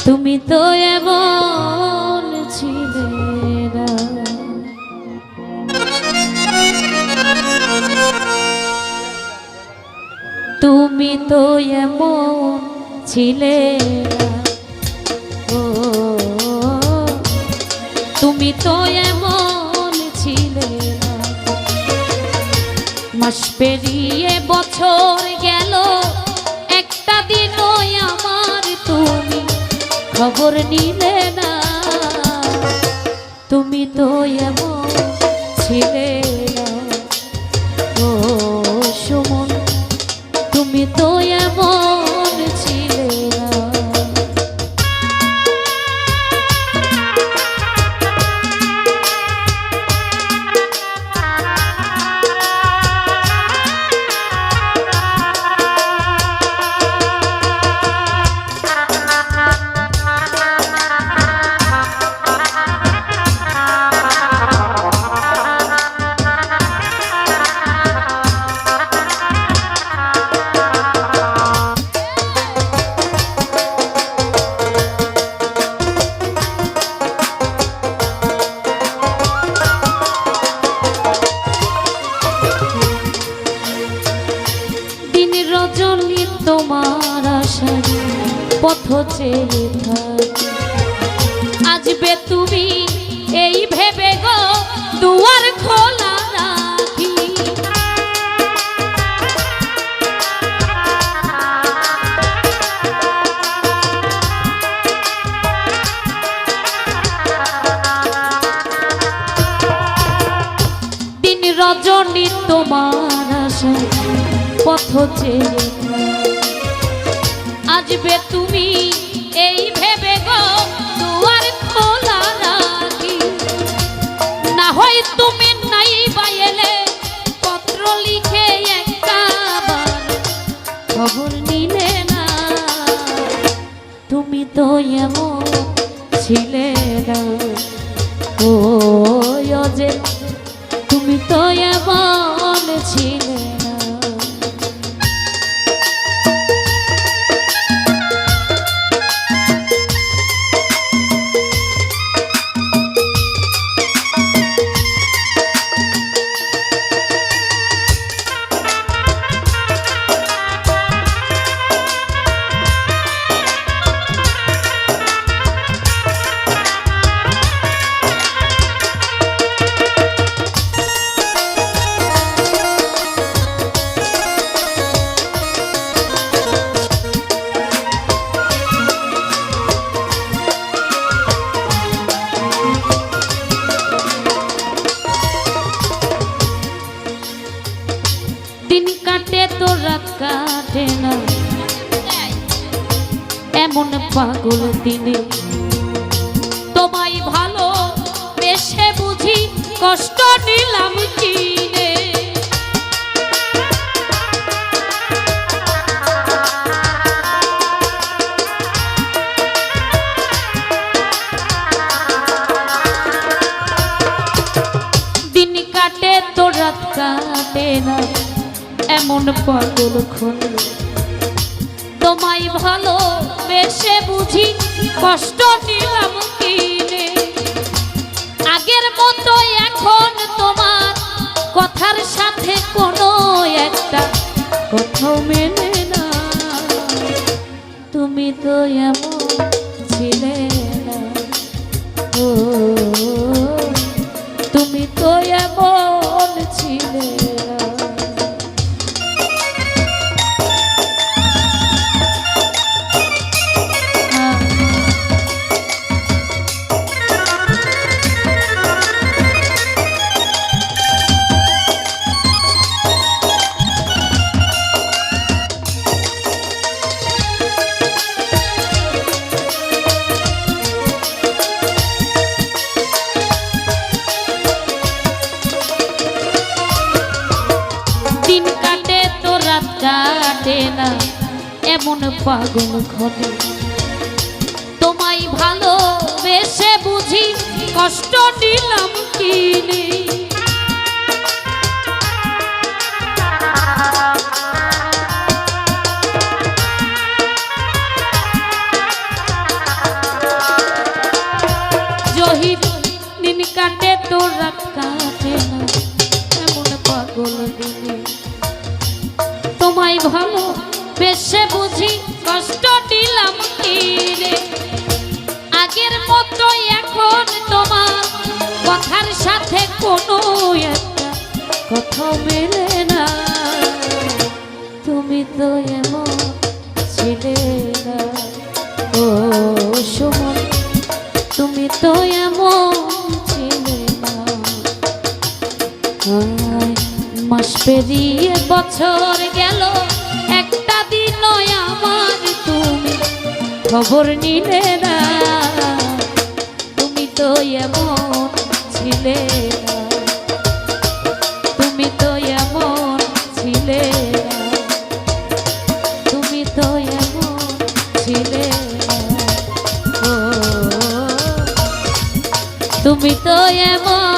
তুমি তো এমন ছিলে তুমি তো এমন ছিলে ও, তুমি তো এমন ছিলে না। মাস পেরিয়ে বছর গেল, একটা দিনও আমার তুমি খবর নিলে না। তুমি তো এমন ছিলে না। ও সুমন, তুমি তো পথ চেয়ে থাকি। আসবে তুমি এই ভেবে গো, দুয়ার খোলা রাখি। রজনী তোমার পথ চেয়ে আসবে তুমি এই এমন পাগল দিনে তোমায় ভালো বেশে বুঝি কষ্ট নিলাম কিনে। দিন কাটে তো রাত কাটে না, এমন পাগল খোল তোমায় ভালো বেশে বুঝি কষ্ট নিলাম কিনে। আগের মতো এখন তোমার কথার সাথে কোনো একটা কোথাও মেলে না। তুমি তো এমন ছিলে না। ও কাটে না এমন পাগল ঘটে তোমায় ভালো বেশে বুঝি কষ্ট দিলাম কিনে। সাথে কোনো একটা কথা মেলে না। তুমি তো এমন ছিলে না। ও সুমন, তুমি তো এমন ছিলে মাস পেরিয়ে বছর গেল, একটা দিন আমার তুমি খবর নিলে না। তুমি তো এমন ছিলে তুমি তো এমন তুমি তো এমন ছিলে তুমি তো এমন